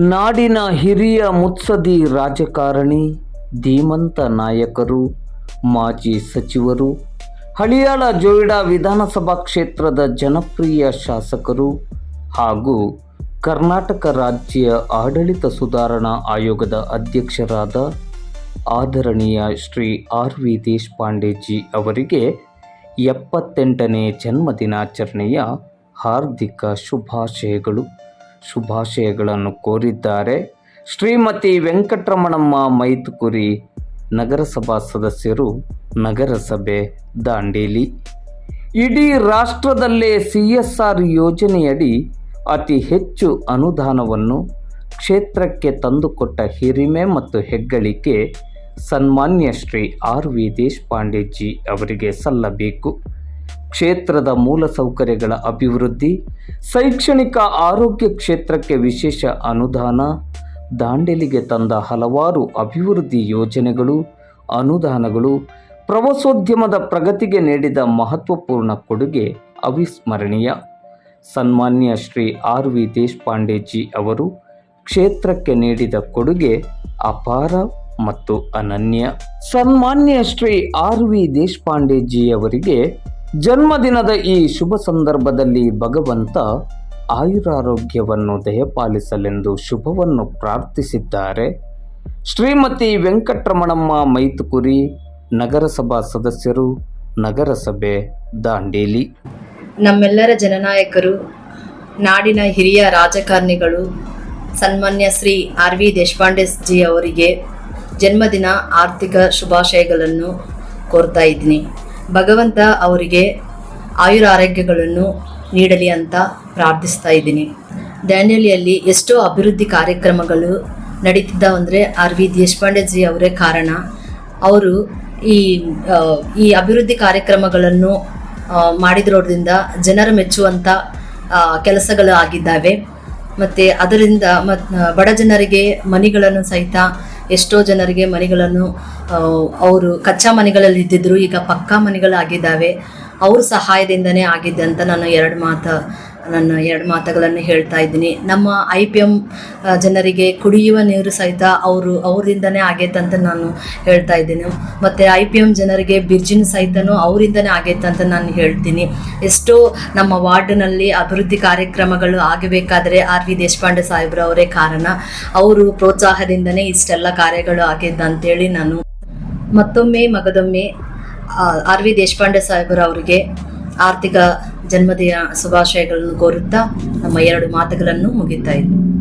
ನಾಡಿನ ಹಿರಿಯ ಮುತ್ಸದಿ ರಾಜಕಾರಣಿ, ಧೀಮಂತ ನಾಯಕರು, ಮಾಜಿ ಸಚಿವರು, ಹಳಿಯಾಳ ಜೋಯಿಡಾ ವಿಧಾನಸಭಾ ಕ್ಷೇತ್ರದ ಜನಪ್ರಿಯ ಶಾಸಕರು ಹಾಗೂ ಕರ್ನಾಟಕ ರಾಜ್ಯ ಆಡಳಿತ ಸುಧಾರಣಾ ಆಯೋಗದ ಅಧ್ಯಕ್ಷರಾದ ಆದರಣೀಯ ಶ್ರೀ ಆರ್ ವಿ ದೇಶಪಾಂಡೆಜಿ ಅವರಿಗೆ ಎಪ್ಪತ್ತೆಂಟನೇ ಜನ್ಮದಿನಾಚರಣೆಯ ಹಾರ್ದಿಕ ಶುಭಾಶಯಗಳು. ಶುಭಾಶಯಗಳನ್ನು ಕೋರಿದ್ದಾರೆ. ಶ್ರೀಮತಿ ವೆಂಕಟರಮಣಮ್ಮ ಮೈತುಕುರಿ ನಗರಸಭಾ ಸದಸ್ಯರು, ನಗರಸಭೆ ದಾಂಡೇಲಿ. ಇಡೀ ರಾಷ್ಟ್ರದಲ್ಲೇ ಸಿ ಎಸ್ ಆರ್ ಯೋಜನೆಯಡಿ ಅತಿ ಹೆಚ್ಚು ಅನುದಾನವನ್ನು ಕ್ಷೇತ್ರಕ್ಕೆ ತಂದುಕೊಟ್ಟ ಹಿರಿಮೆ ಮತ್ತು ಹೆಗ್ಗಳಿಕೆ ಸನ್ಮಾನ್ಯ ಶ್ರೀ ಆರ್ ವಿ ದೇಶಪಾಂಡೆಜಿ ಅವರಿಗೆ ಸಲ್ಲಬೇಕು. ಕ್ಷೇತ್ರದ ಮೂಲಸೌಕರ್ಯಗಳ ಅಭಿವೃದ್ಧಿ, ಶೈಕ್ಷಣಿಕ ಆರೋಗ್ಯ ಕ್ಷೇತ್ರಕ್ಕೆ ವಿಶೇಷ ಅನುದಾನ, ದಾಂಡೇಲಿಗೆ ತಂದ ಹಲವಾರು ಅಭಿವೃದ್ಧಿ ಯೋಜನೆಗಳು, ಅನುದಾನಗಳು ಪ್ರವಾಸೋದ್ಯಮದ ಪ್ರಗತಿಗೆ ನೀಡಿದ ಮಹತ್ವಪೂರ್ಣ ಕೊಡುಗೆ ಅವಿಸ್ಮರಣೀಯ. ಸನ್ಮಾನ್ಯ ಶ್ರೀ ಆರ್ ವಿ ದೇಶಪಾಂಡೆಜಿ ಅವರು ಕ್ಷೇತ್ರಕ್ಕೆ ನೀಡಿದ ಕೊಡುಗೆ ಅಪಾರ ಮತ್ತು ಅನನ್ಯ. ಸನ್ಮಾನ್ಯ ಶ್ರೀ ಆರ್ ವಿ ದೇಶಪಾಂಡೆಜಿ ಅವರಿಗೆ ಜನ್ಮದಿನದ ಈ ಶುಭ ಸಂದರ್ಭದಲ್ಲಿ ಭಗವಂತ ಆಯುರಾರೋಗ್ಯವನ್ನು ದಯಪಾಲಿಸಲೆಂದು ಶುಭವನ್ನು ಪ್ರಾರ್ಥಿಸಿದ್ದಾರೆ. ಶ್ರೀಮತಿ ವೆಂಕಟರಮಣಮ್ಮ ಮೈತುಕುರಿ, ನಗರಸಭಾ ಸದಸ್ಯರು, ನಗರಸಭೆ ದಾಂಡೇಲಿ. ನಮ್ಮೆಲ್ಲರ ಜನನಾಯಕರು, ನಾಡಿನ ಹಿರಿಯ ರಾಜಕಾರಣಿಗಳು, ಸನ್ಮಾನ್ಯ ಶ್ರೀ ಆರ್ ವಿ ದೇಶಪಾಂಡೆ ಜಿ ಅವರಿಗೆ ಜನ್ಮದಿನ ಆರ್ಥಿಕ ಶುಭಾಶಯಗಳನ್ನು ಕೋರ್ತಾ ಇದ್ದೀನಿ. ಭಗವಂತ ಅವರಿಗೆ ಆಯುರ ಆರೋಗ್ಯಗಳನ್ನು ನೀಡಲಿ ಅಂತ ಪ್ರಾರ್ಥಿಸ್ತಾ ಇದ್ದೀನಿ. ಡ್ಯಾನಿಯಲಿಯಲ್ಲಿ ಎಷ್ಟೋ ಅಭಿವೃದ್ಧಿ ಕಾರ್ಯಕ್ರಮಗಳು ನಡೀತಿದ್ದಾವಂದರೆ ಆರ್ ವಿ ದೇಶಪಾಂಡೆಜಿ ಅವರೇ ಕಾರಣ. ಅವರು ಈ ಈ ಅಭಿವೃದ್ಧಿ ಕಾರ್ಯಕ್ರಮಗಳನ್ನು ಮಾಡಿದಿರೋದ್ರಿಂದ ಜನರು ಮೆಚ್ಚುವಂಥ ಕೆಲಸಗಳು ಆಗಿದ್ದಾವೆ ಮತ್ತು ಅದರಿಂದ ಮತ್ತು ಬಡ ಜನರಿಗೆ ಮನೆಗಳನ್ನು ಸಹಿತ ಎಷ್ಟೋ ಜನರಿಗೆ ಮನೆಗಳನ್ನು ಅವರು ಕಚ್ಚಾ ಮನೆಗಳಲ್ಲಿ ಇದ್ದಿದ್ರು, ಈಗ ಪಕ್ಕಾ ಮನೆಗಳಾಗಿದ್ದಾವೆ. ಅವ್ರ ಸಹಾಯದಿಂದನೇ ಅಂತ ನಾನು ಎರಡು ಮಾತು ನನ್ನ ಎರಡು ಮಾತುಗಳನ್ನು ಹೇಳ್ತಾ ಇದ್ದೀನಿ. ನಮ್ಮ ಐ ಪಿ ಎಂ ಜನರಿಗೆ ಕುಡಿಯುವ ನೀರು ಸಹಿತ ಅವರು ಅವರಿಂದನೇ ಆಗೈತೆ ಅಂತ ನಾನು ಹೇಳ್ತಾ ಇದ್ದೀನಿ. ಮತ್ತು ಐ ಪಿ ಎಂ ಜನರಿಗೆ ಬಿರ್ಜಿನ ಸಹಿತನೂ ಅವರಿಂದನೇ ಆಗೈತೆ ಅಂತ ನಾನು ಹೇಳ್ತೀನಿ. ಎಷ್ಟೋ ನಮ್ಮ ವಾರ್ಡ್ನಲ್ಲಿ ಅಭಿವೃದ್ಧಿ ಕಾರ್ಯಕ್ರಮಗಳು ಆಗಬೇಕಾದ್ರೆ ಆರ್ ವಿ ದೇಶಪಾಂಡೆ ಸಾಹೇಬ್ರು ಅವರೇ ಕಾರಣ. ಅವರು ಪ್ರೋತ್ಸಾಹದಿಂದನೇ ಇಷ್ಟೆಲ್ಲ ಕಾರ್ಯಗಳು ಅಂತೇಳಿ ನಾನು ಮತ್ತೊಮ್ಮೆ ಮಗದೊಮ್ಮೆ ಆರ್ ವಿ ದೇಶಪಾಂಡೆ ಸಾಹೇಬ್ರು ಅವರಿಗೆ ಆರ್ಥಿಕ ಜನ್ಮದಿನ ಶುಭಾಶಯಗಳನ್ನು ಕೋರುತ್ತಾ ನಮ್ಮ ಎರಡು ಮಾತುಗಳನ್ನು ಮುಗಿತಾ ಇದ್ದೀನಿ